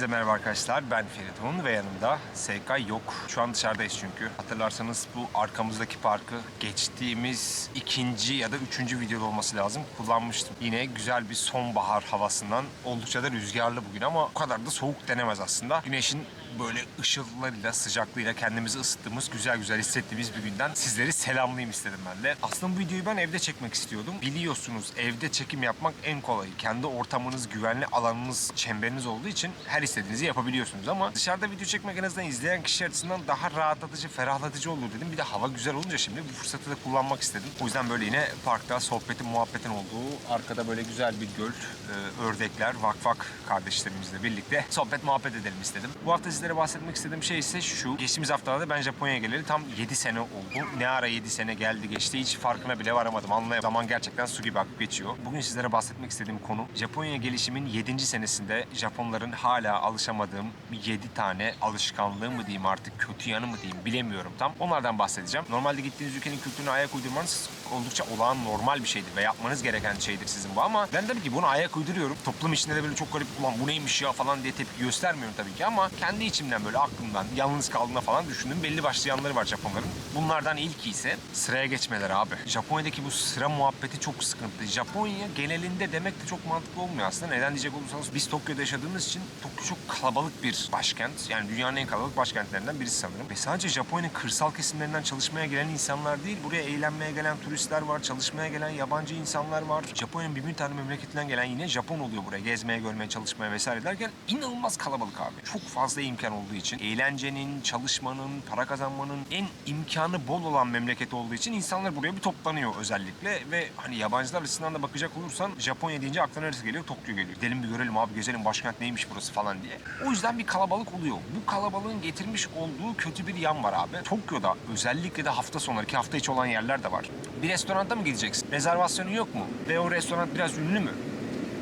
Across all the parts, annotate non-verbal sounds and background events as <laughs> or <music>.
Hepinize merhaba arkadaşlar. Ben Feridun ve yanımda SK yok. Şu an dışarıdayız çünkü. Hatırlarsanız bu arkamızdaki parkı geçtiğimiz ikinci ya da üçüncü videoda olması lazım. Kullanmıştım. Yine güzel bir sonbahar havasından oldukça da rüzgarlı bugün ama o kadar da soğuk denemez aslında. Güneşin böyle ışıltılarıyla, sıcaklığıyla kendimizi ısıttığımız, güzel güzel hissettiğimiz bir günden sizleri selamlayayım istedim ben de. Aslında bu videoyu ben evde çekmek istiyordum. Biliyorsunuz evde çekim yapmak en kolayı. Kendi ortamınız, güvenli alanınız, çemberiniz olduğu için her istediğinizi yapabiliyorsunuz ama dışarıda video çekmek en azından izleyen kişi açısından daha rahatlatıcı, ferahlatıcı olur dedim. Bir de hava güzel olunca şimdi bu fırsatı da kullanmak istedim. O yüzden böyle yine parkta sohbetin, muhabbetin olduğu, arkada böyle güzel bir göl, e, ördekler, vakfak kardeşlerimizle birlikte sohbet muhabbet edelim istedim. Bu hafta sizlere bahsetmek istediğim şey ise şu. Geçtiğimiz haftalarda ben Japonya'ya geleli tam 7 sene oldu. Ne ara 7 sene geldi geçti hiç farkına bile varamadım. Anlayamadım. Zaman gerçekten su gibi akıp geçiyor. Bugün sizlere bahsetmek istediğim konu Japonya'ya gelişimin 7. senesinde Japonların hala alışamadığım 7 tane alışkanlığı mı diyeyim artık kötü yanı mı diyeyim bilemiyorum tam. Onlardan bahsedeceğim. Normalde gittiğiniz ülkenin kültürüne ayak uydurmanız oldukça olağan normal bir şeydir ve yapmanız gereken şeydir sizin bu ama ben tabii ki bunu ayak uyduruyorum. Toplum içinde de böyle çok garip ulan bu neymiş ya falan diye tepki göstermiyorum tabii ki ama kendi içimden böyle aklımdan yalnız kaldığında falan düşündüğüm belli başlı yanları var Japonların. Bunlardan ilki ise sıraya geçmeleri abi. Japonya'daki bu sıra muhabbeti çok sıkıntı. Japonya genelinde demek de çok mantıklı olmuyor aslında. Neden diyecek olursanız biz Tokyo'da yaşadığımız için Tokyo çok kalabalık bir başkent. Yani dünyanın en kalabalık başkentlerinden birisi sanırım. Ve sadece Japonya'nın kırsal kesimlerinden çalışmaya gelen insanlar değil, buraya eğlenmeye gelen turistler var, çalışmaya gelen yabancı insanlar var. Japonya'nın bir bin tane memleketinden gelen yine Japon oluyor buraya gezmeye, görmeye, çalışmaya vesaire derken inanılmaz kalabalık abi. Çok fazla imkan olduğu için, eğlencenin, çalışmanın, para kazanmanın en imkanı bol olan memleket olduğu için insanlar buraya bir toplanıyor özellikle ve hani yabancılar açısından da bakacak olursan Japonya deyince aklına neresi geliyor? Tokyo geliyor. Gidelim bir görelim abi gezelim başkent neymiş burası falan diye. O yüzden bir kalabalık oluyor. Bu kalabalığın getirmiş olduğu kötü bir yan var abi. Tokyo'da özellikle de hafta sonları ki hafta içi olan yerler de var. Bir restoranda mı gideceksin? Rezervasyonu yok mu? Ve o restoran biraz ünlü mü?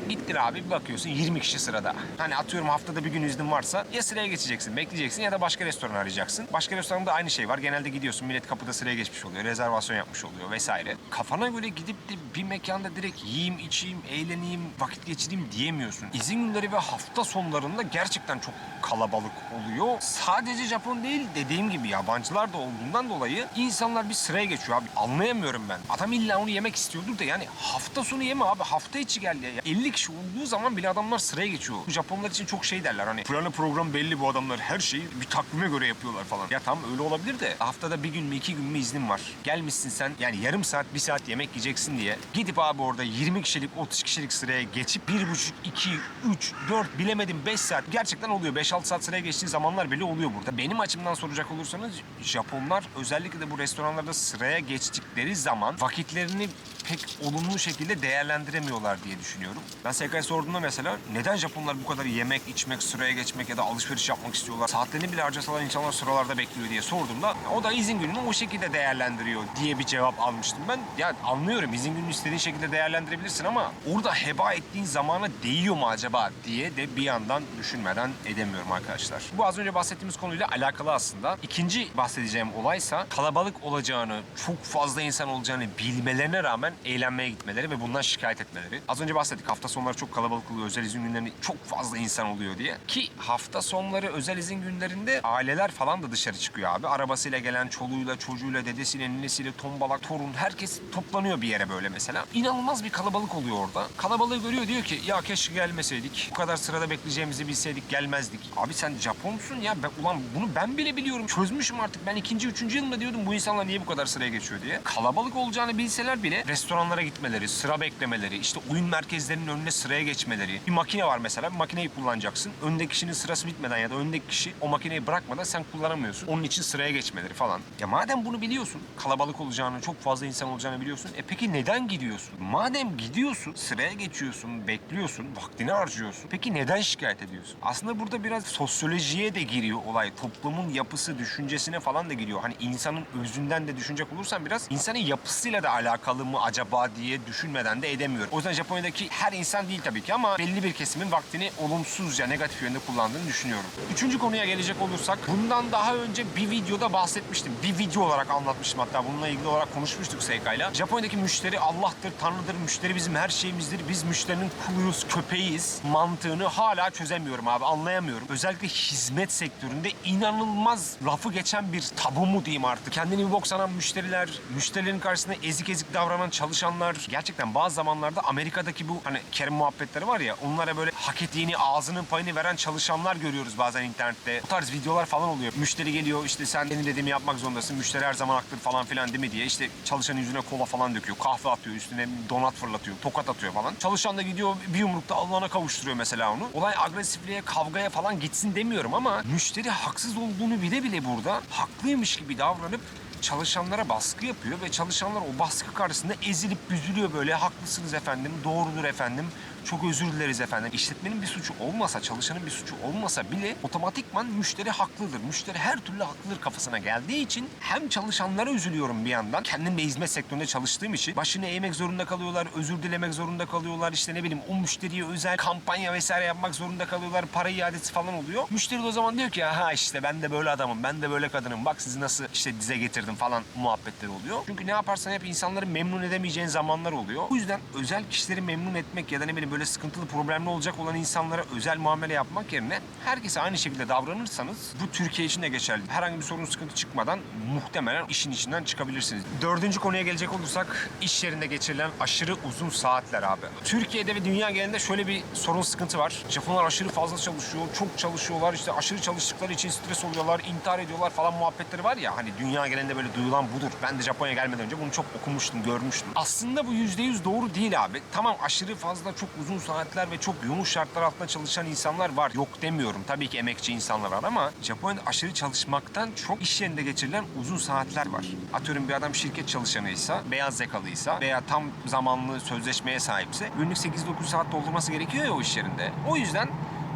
Gittin abi bir bakıyorsun 20 kişi sırada. Hani atıyorum haftada bir gün iznin varsa ya sıraya geçeceksin, bekleyeceksin ya da başka restoran arayacaksın. Başka restoranda aynı şey var. Genelde gidiyorsun millet kapıda sıraya geçmiş oluyor, rezervasyon yapmış oluyor vesaire. Kafana göre gidip de bir mekanda direkt yiyeyim, içeyim, eğleneyim, vakit geçireyim diyemiyorsun. İzin günleri ve hafta sonlarında gerçekten çok kalabalık oluyor. Sadece Japon değil dediğim gibi yabancılar da olduğundan dolayı insanlar bir sıraya geçiyor abi. Anlayamıyorum ben. Adam illa onu yemek istiyordur da yani hafta sonu yeme abi. Hafta içi gel ya. 50 kişi olduğu zaman bile adamlar sıraya geçiyor. Japonlar için çok şey derler hani planı program belli bu adamlar her şeyi bir takvime göre yapıyorlar falan. Ya tam öyle olabilir de haftada bir gün mü iki gün mü iznin var. Gelmişsin sen yani yarım saat bir saat yemek yiyeceksin diye gidip abi orada 20 kişilik 30 kişilik sıraya geçip bir buçuk, iki, üç, dört bilemedim 5 saat gerçekten oluyor. 5-6 saat sıraya geçtiği zamanlar bile oluyor burada. Benim açımdan soracak olursanız Japonlar özellikle de bu restoranlarda sıraya geçtikleri zaman vakitlerini pek olumlu şekilde değerlendiremiyorlar diye düşünüyorum. Ben SK'ya sorduğumda mesela neden Japonlar bu kadar yemek, içmek, sıraya geçmek ya da alışveriş yapmak istiyorlar? Saatlerini bile harcasalar insanlar sıralarda bekliyor diye sorduğumda o da izin gününü o şekilde değerlendiriyor diye bir cevap almıştım ben. Ya anlıyorum izin gününü istediğin şekilde değerlendirebilirsin ama orada heba ettiğin zamana değiyor mu acaba diye de bir yandan düşünmeden edemiyorum arkadaşlar. Bu az önce bahsettiğimiz konuyla alakalı aslında. İkinci bahsedeceğim olaysa kalabalık olacağını, çok fazla insan olacağını bilmelerine rağmen eğlenmeye gitmeleri ve bundan şikayet etmeleri. Az önce bahsettik hafta sonları çok kalabalık oluyor, özel izin günlerinde çok fazla insan oluyor diye. Ki hafta sonları özel izin günlerinde aileler falan da dışarı çıkıyor abi. Arabasıyla gelen çoluğuyla, çocuğuyla, dedesiyle, ninesiyle, tombalak, torun herkes toplanıyor bir yere böyle mesela. İnanılmaz bir kalabalık oluyor orada. Kalabalığı görüyor diyor ki ya keşke gelmeseydik. Bu kadar sırada bekleyeceğimizi bilseydik gelmezdik. Abi sen Japonsun ya. Ben, ulan bunu ben bile biliyorum. Çözmüşüm artık. Ben ikinci, üçüncü yılımda diyordum bu insanlar niye bu kadar sıraya geçiyor diye. Kalabalık olacağını bilseler bile restoranlara gitmeleri, sıra beklemeleri, işte oyun merkezlerinin önüne sıraya geçmeleri. Bir makine var mesela. Bir makineyi kullanacaksın. Öndeki kişinin sırası bitmeden ya da öndeki kişi o makineyi bırakmadan sen kullanamıyorsun. Onun için sıraya geçmeleri falan. Ya madem bunu biliyorsun, kalabalık olacağını, çok fazla insan olacağını biliyorsun. E peki neden gidiyorsun? Madem gidiyorsun, sıraya geçiyorsun, bekliyorsun, vaktini harcıyorsun. Peki neden şikayet ediyorsun? Aslında burada biraz sosyolojiye de giriyor olay. Toplumun yapısı, düşüncesine falan da giriyor. Hani insanın özünden de düşünecek olursan biraz insanın yapısıyla da alakalı mı acaba? Acaba diye düşünmeden de edemiyorum. O yüzden Japonya'daki her insan değil tabii ki ama belli bir kesimin vaktini olumsuzca negatif yönde kullandığını düşünüyorum. Üçüncü konuya gelecek olursak bundan daha önce bir videoda bahsetmiştim. Bir video olarak anlatmıştım hatta bununla ilgili olarak konuşmuştuk Seika'yla. Japonya'daki müşteri Allah'tır, Tanrı'dır, müşteri bizim her şeyimizdir. Biz müşterinin kuluyuz, köpeğiyiz mantığını hala çözemiyorum abi, anlayamıyorum. Özellikle hizmet sektöründe inanılmaz lafı geçen bir tabu mu diyeyim artık. Kendini bir bok sanan müşteriler, müşterilerin karşısında ezik ezik davranan çalışanlar. Gerçekten bazı zamanlarda Amerika'daki bu hani Kerim muhabbetleri var ya onlara böyle hak ettiğini, ağzının payını veren çalışanlar görüyoruz bazen internette. Bu tarz videolar falan oluyor. Müşteri geliyor işte sen benim dediğimi yapmak zorundasın. Müşteri her zaman haklıdır falan filan değil mi diye. İşte çalışanın yüzüne kola falan döküyor. Kahve atıyor, üstüne donat fırlatıyor, tokat atıyor falan. Çalışan da gidiyor bir yumrukta Allah'ına kavuşturuyor mesela onu. Olay agresifliğe, kavgaya falan gitsin demiyorum ama müşteri haksız olduğunu bile bile burada haklıymış gibi davranıp çalışanlara baskı yapıyor ve çalışanlar o baskı karşısında ezilip büzülüyor böyle. Haklısınız efendim, doğrudur efendim. Çok özür dileriz efendim. İşletmenin bir suçu olmasa, çalışanın bir suçu olmasa bile otomatikman müşteri haklıdır. Müşteri her türlü haklıdır kafasına geldiği için hem çalışanlara üzülüyorum bir yandan. Kendim de hizmet sektöründe çalıştığım için başını eğmek zorunda kalıyorlar, özür dilemek zorunda kalıyorlar. İşte ne bileyim o müşteriye özel kampanya vesaire yapmak zorunda kalıyorlar. Para iadesi falan oluyor. Müşteri de o zaman diyor ki ha işte ben de böyle adamım, ben de böyle kadınım. Bak sizi nasıl işte dize getirdim falan muhabbetleri oluyor. Çünkü ne yaparsan yap insanları memnun edemeyeceğin zamanlar oluyor. Bu yüzden özel kişileri memnun etmek ya da ne bileyim böyle sıkıntılı, problemli olacak olan insanlara özel muamele yapmak yerine herkese aynı şekilde davranırsanız bu Türkiye için de geçerli. Herhangi bir sorun sıkıntı çıkmadan muhtemelen işin içinden çıkabilirsiniz. Dördüncü konuya gelecek olursak iş yerinde geçirilen aşırı uzun saatler abi. Türkiye'de ve dünya genelinde şöyle bir sorun sıkıntı var. Japonlar aşırı fazla çalışıyor, çok çalışıyorlar. işte aşırı çalıştıkları için stres oluyorlar, intihar ediyorlar falan muhabbetleri var ya. Hani dünya genelinde böyle duyulan budur. Ben de Japonya gelmeden önce bunu çok okumuştum, görmüştüm. Aslında bu yüzde yüz doğru değil abi. Tamam aşırı fazla çok uzun saatler ve çok yoğun şartlar altında çalışan insanlar var. Yok demiyorum. Tabii ki emekçi insanlar var ama Japonya'da aşırı çalışmaktan çok iş yerinde geçirilen uzun saatler var. Atıyorum bir adam şirket çalışanıysa, beyaz yakalıysa veya tam zamanlı sözleşmeye sahipse günlük 8-9 saat doldurması gerekiyor ya o iş yerinde. O yüzden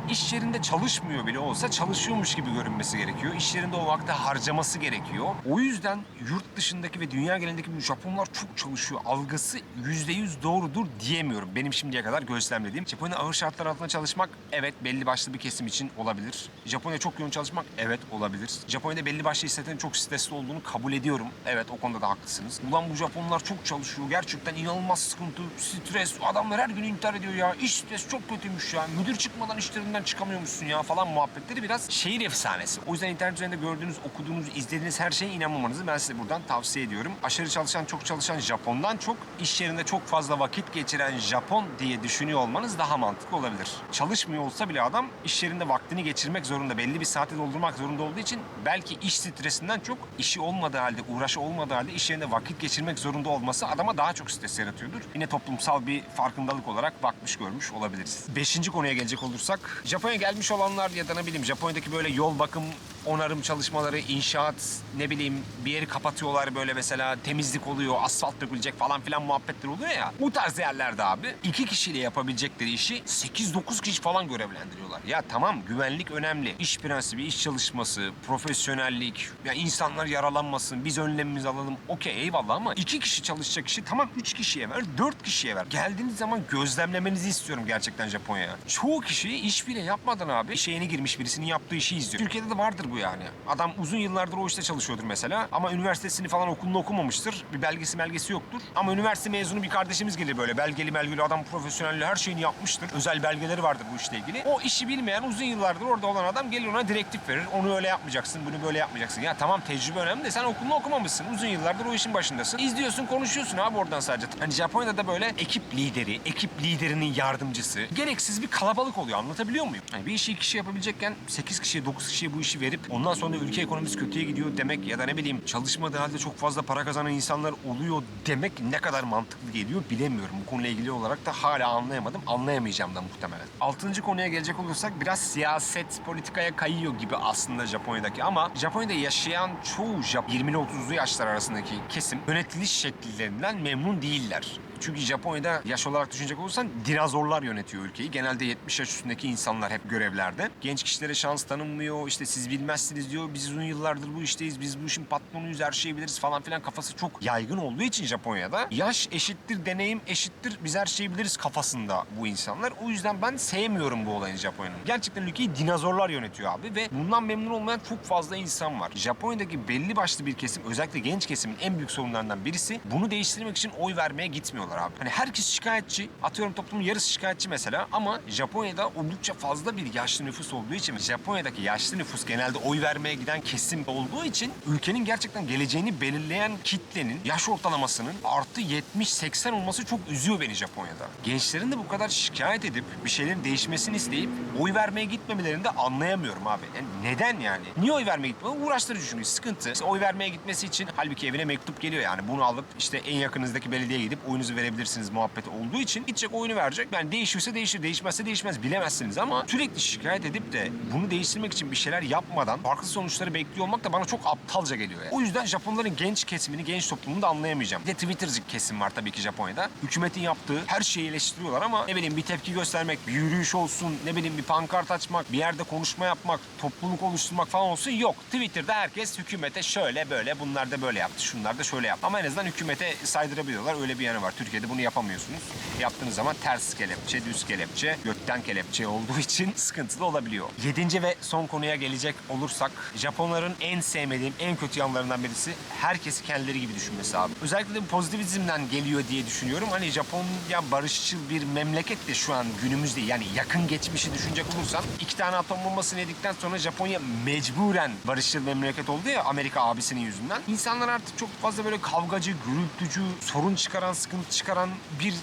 İş yerinde çalışmıyor bile olsa çalışıyormuş gibi görünmesi gerekiyor. İş yerinde o vakti harcaması gerekiyor. O yüzden yurt dışındaki ve dünya genelindeki Japonlar çok çalışıyor. Algısı yüzde yüz doğrudur diyemiyorum. Benim şimdiye kadar gözlemlediğim. Japonya'da ağır şartlar altında çalışmak evet belli başlı bir kesim için olabilir. Japonya çok yoğun çalışmak evet olabilir. Japonya'da belli başlı hissettiğin çok stresli olduğunu kabul ediyorum. Evet o konuda da haklısınız. Ulan bu Japonlar çok çalışıyor. Gerçekten inanılmaz sıkıntı, stres. Adamlar her gün intihar ediyor ya. İş stres çok kötüymüş ya. Müdür çıkmadan işlerinden çıkamıyormuşsun ya falan muhabbetleri biraz şehir efsanesi. O yüzden internet üzerinde gördüğünüz, okuduğunuz, izlediğiniz her şeye inanmamanızı ben size buradan tavsiye ediyorum. Aşırı çalışan, çok çalışan Japon'dan çok iş yerinde çok fazla vakit geçiren Japon diye düşünüyor olmanız daha mantıklı olabilir. Çalışmıyor olsa bile adam iş yerinde vaktini geçirmek zorunda, belli bir saate doldurmak zorunda olduğu için belki iş stresinden çok işi olmadığı halde, uğraşı olmadığı halde iş yerinde vakit geçirmek zorunda olması adama daha çok stres yaratıyordur. Yine toplumsal bir farkındalık olarak bakmış görmüş olabiliriz. Beşinci konuya gelecek olursak, Japonya gelmiş olanlar ya da ne bileyim Japonya'daki böyle yol bakım, onarım çalışmaları, inşaat, ne bileyim bir yeri kapatıyorlar böyle mesela temizlik oluyor, asfalt dökülecek falan filan muhabbetler oluyor ya. Bu tarz yerlerde abi iki kişiyle yapabilecekleri işi 8-9 kişi falan görevlendiriyorlar. Ya tamam güvenlik önemli. İş prensibi, iş çalışması, profesyonellik, ya insanlar yaralanmasın, biz önlemimizi alalım. Okey eyvallah ama iki kişi çalışacak işi tamam üç kişiye ver, dört kişiye ver. Geldiğiniz zaman gözlemlemenizi istiyorum gerçekten Japonya'ya. Çoğu kişi iş bile yapmadan abi işe yeni girmiş birisinin yaptığı işi izliyor. Türkiye'de de vardır yani. Adam uzun yıllardır o işte çalışıyordur mesela ama üniversitesini falan okulunu okumamıştır. Bir belgesi belgesi yoktur. Ama üniversite mezunu bir kardeşimiz gelir böyle belgeli belgeli adam profesyonelli her şeyini yapmıştır. Özel belgeleri vardır bu işle ilgili. O işi bilmeyen uzun yıllardır orada olan adam gelir ona direktif verir. Onu öyle yapmayacaksın, bunu böyle yapmayacaksın. Ya tamam tecrübe önemli de sen okulunu okumamışsın. Uzun yıllardır o işin başındasın. İzliyorsun, konuşuyorsun abi oradan sadece. Hani Japonya'da da böyle ekip lideri, ekip liderinin yardımcısı. Gereksiz bir kalabalık oluyor. Anlatabiliyor muyum? Yani bir işi iki kişi yapabilecekken 8 kişiye, 9 kişiye bu işi verip ondan sonra ülke ekonomisi kötüye gidiyor demek ya da ne bileyim çalışmadığı halde çok fazla para kazanan insanlar oluyor demek ne kadar mantıklı geliyor bilemiyorum. Bu konuyla ilgili olarak da hala anlayamadım. Anlayamayacağım da muhtemelen. Altıncı konuya gelecek olursak biraz siyaset politikaya kayıyor gibi aslında Japonya'daki ama Japonya'da yaşayan çoğu Jap 20 ile 30'lu yaşlar arasındaki kesim yönetiliş şekillerinden memnun değiller. Çünkü Japonya'da yaş olarak düşünecek olursan dinozorlar yönetiyor ülkeyi. Genelde 70 yaş üstündeki insanlar hep görevlerde. Genç kişilere şans tanınmıyor. İşte siz bilmezsiniz diyor. Biz uzun yıllardır bu işteyiz. Biz bu işin patronuyuz. Her şeyi biliriz falan filan kafası çok yaygın olduğu için Japonya'da yaş eşittir deneyim eşittir biz her şeyi biliriz kafasında bu insanlar. O yüzden ben sevmiyorum bu olayın Japonya'nın. Gerçekten ülkeyi dinozorlar yönetiyor abi ve bundan memnun olmayan çok fazla insan var. Japonya'daki belli başlı bir kesim özellikle genç kesimin en büyük sorunlarından birisi bunu değiştirmek için oy vermeye gitmiyorlar abi. Hani herkes şikayetçi. Atıyorum toplumun yarısı şikayetçi mesela ama Japonya'da oldukça fazla bir yaşlı nüfus olduğu için Japonya'daki yaşlı nüfus genelde oy vermeye giden kesim olduğu için ülkenin gerçekten geleceğini belirleyen kitlenin yaş ortalamasının artı 70-80 olması çok üzüyor beni Japonya'da. Gençlerin de bu kadar şikayet edip bir şeylerin değişmesini isteyip oy vermeye gitmemelerini de anlayamıyorum abi. Yani neden yani? Niye oy vermeye gitmiyor? Uğraştırıcı çünkü sıkıntı. İşte oy vermeye gitmesi için halbuki evine mektup geliyor yani. Bunu alıp işte en yakınızdaki belediyeye gidip oyunuzu verebilirsiniz muhabbeti olduğu için gidecek oyunu verecek. Yani değişirse değişir, değişmezse değişmez bilemezsiniz ama sürekli şikayet edip de bunu değiştirmek için bir şeyler yapmadan farklı sonuçları bekliyor olmak da bana çok aptalca geliyor. Yani. O yüzden Japonların genç kesimini, genç toplumunu da anlayamayacağım. Bir de Twitter'cı kesim var tabii ki Japonya'da. Hükümetin yaptığı her şeyi eleştiriyorlar ama ne bileyim bir tepki göstermek, bir yürüyüş olsun, ne bileyim bir pankart açmak, bir yerde konuşma yapmak, topluluk oluşturmak falan olsun yok. Twitter'da herkes hükümete şöyle böyle bunlar da böyle yaptı, şunlar da şöyle yaptı. Ama en azından hükümete saydırabiliyorlar. Öyle bir yanı var. Türkiye'de bunu yapamıyorsunuz. Yaptığınız zaman ters kelepçe, düz kelepçe, götten kelepçe olduğu için <laughs> sıkıntılı olabiliyor. Yedinci ve son konuya gelecek olursak Japonların en sevmediğim, en kötü yanlarından birisi herkesi kendileri gibi düşünmesi abi. Özellikle de pozitivizmden geliyor diye düşünüyorum. Hani Japonya barışçıl bir memleket de şu an günümüzde yani yakın geçmişi düşünecek olursan iki tane atom bombasını yedikten sonra Japonya mecburen barışçıl memleket oldu ya Amerika abisinin yüzünden. İnsanlar artık çok fazla böyle kavgacı, gürültücü, sorun çıkaran, sıkıntı çıkaran bir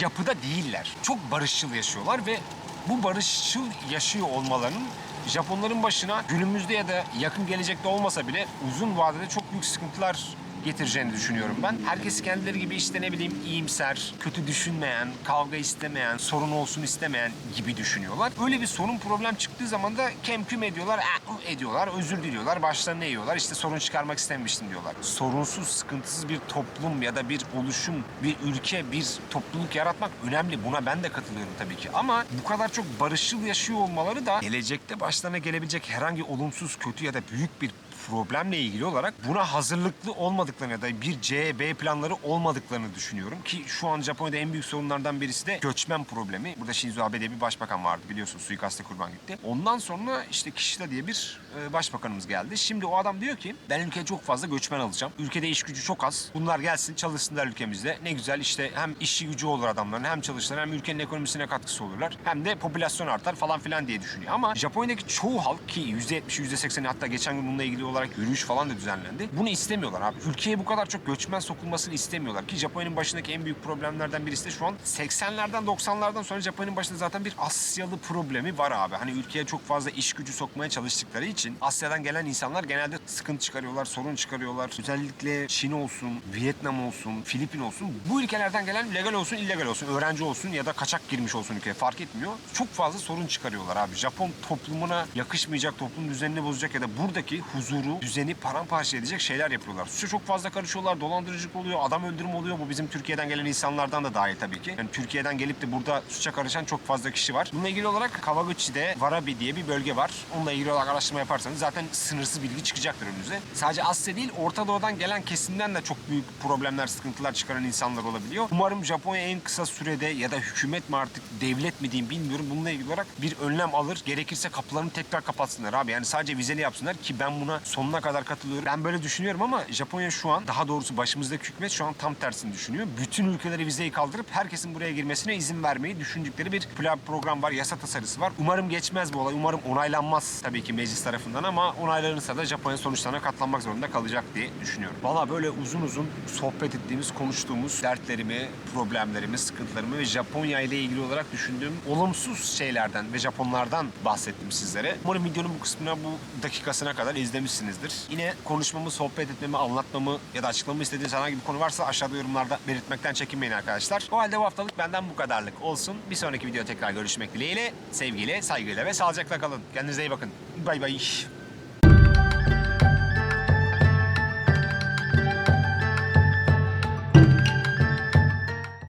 yapıda değiller. Çok barışçıl yaşıyorlar ve bu barışçıl yaşıyor olmalarının Japonların başına günümüzde ya da yakın gelecekte olmasa bile uzun vadede çok büyük sıkıntılar getireceğini düşünüyorum ben. Herkes kendileri gibi işte ne bileyim iyimser, kötü düşünmeyen, kavga istemeyen, sorun olsun istemeyen gibi düşünüyorlar. Öyle bir sorun problem çıktığı zaman da kemküm ediyorlar, "Ah, uh," ediyorlar, özür diliyorlar, başlarına eğiyorlar. İşte sorun çıkarmak istemiştim diyorlar. Sorunsuz, sıkıntısız bir toplum ya da bir oluşum, bir ülke, bir topluluk yaratmak önemli. Buna ben de katılıyorum tabii ki. Ama bu kadar çok barışçıl yaşıyor olmaları da gelecekte başlarına gelebilecek herhangi olumsuz, kötü ya da büyük bir problemle ilgili olarak buna hazırlıklı olmadıklarını ya da bir C, B planları olmadıklarını düşünüyorum. Ki şu an Japonya'da en büyük sorunlardan birisi de göçmen problemi. Burada Shinzo Abe diye bir başbakan vardı biliyorsun suikaste kurban gitti. Ondan sonra işte Kishida diye bir e, başbakanımız geldi. Şimdi o adam diyor ki ben ülkeye çok fazla göçmen alacağım. Ülkede iş gücü çok az. Bunlar gelsin çalışsınlar ülkemizde. Ne güzel işte hem işi gücü olur adamların hem çalışırlar hem ülkenin ekonomisine katkısı olurlar. Hem de popülasyon artar falan filan diye düşünüyor. Ama Japonya'daki çoğu halk ki %70'i %80'i hatta geçen gün bununla ilgili olarak yürüyüş falan da düzenlendi. Bunu istemiyorlar abi. Ülkeye bu kadar çok göçmen sokulmasını istemiyorlar. Ki Japonya'nın başındaki en büyük problemlerden birisi de şu an 80'lerden 90'lardan sonra Japonya'nın başında zaten bir Asyalı problemi var abi. Hani ülkeye çok fazla iş gücü sokmaya çalıştıkları için Asya'dan gelen insanlar genelde sıkıntı çıkarıyorlar, sorun çıkarıyorlar. Özellikle Çin olsun, Vietnam olsun, Filipin olsun. Bu ülkelerden gelen legal olsun, illegal olsun, öğrenci olsun ya da kaçak girmiş olsun ülkeye fark etmiyor. Çok fazla sorun çıkarıyorlar abi. Japon toplumuna yakışmayacak, toplum düzenini bozacak ya da buradaki huzuru, düzeni paramparça edecek şeyler yapıyorlar. Suça çok fazla karışıyorlar, dolandırıcılık oluyor, adam öldürme oluyor. Bu bizim Türkiye'den gelen insanlardan da dahil tabii ki. Yani Türkiye'den gelip de burada suça karışan çok fazla kişi var. Bununla ilgili olarak Kawaguchi'de Warabi diye bir bölge var. Onunla ilgili olarak araştırma yaparsanız zaten sınırsız bilgi çıkacaktır önünüze. Sadece Asya değil, Orta Doğu'dan gelen kesimden de çok büyük problemler, sıkıntılar çıkaran insanlar olabiliyor. Umarım Japonya en kısa sürede ya da hükümet mi artık devlet mi diyeyim bilmiyorum. Bununla ilgili olarak bir önlem alır. Gerekirse kapılarını tekrar kapatsınlar abi. Yani sadece vizeli yapsınlar ki ben buna sonuna kadar katılıyorum. Ben böyle düşünüyorum ama Japonya şu an daha doğrusu başımızdaki hükümet şu an tam tersini düşünüyor. Bütün ülkeleri vizeyi kaldırıp herkesin buraya girmesine izin vermeyi düşündükleri bir plan program var, yasa tasarısı var. Umarım geçmez bu olay. Umarım onaylanmaz tabii ki meclis tarafından ama onaylanırsa da Japonya sonuçlarına katlanmak zorunda kalacak diye düşünüyorum. Valla böyle uzun uzun sohbet ettiğimiz, konuştuğumuz dertlerimi, problemlerimi, sıkıntılarımı ve Japonya ile ilgili olarak düşündüğüm olumsuz şeylerden ve Japonlardan bahsettim sizlere. Umarım videonun bu kısmına bu dakikasına kadar izlemişsinizdir. Yine konuşmamı, sohbet etmemi, anlatmamı ya da açıklamamı istediğiniz herhangi bir konu varsa aşağıda yorumlarda belirtmekten çekinmeyin arkadaşlar. O halde bu haftalık benden bu kadarlık olsun. Bir sonraki video tekrar görüşmek dileğiyle. Sevgiyle, saygıyla ve sağlıcakla kalın. Kendinize iyi bakın. Bay bay.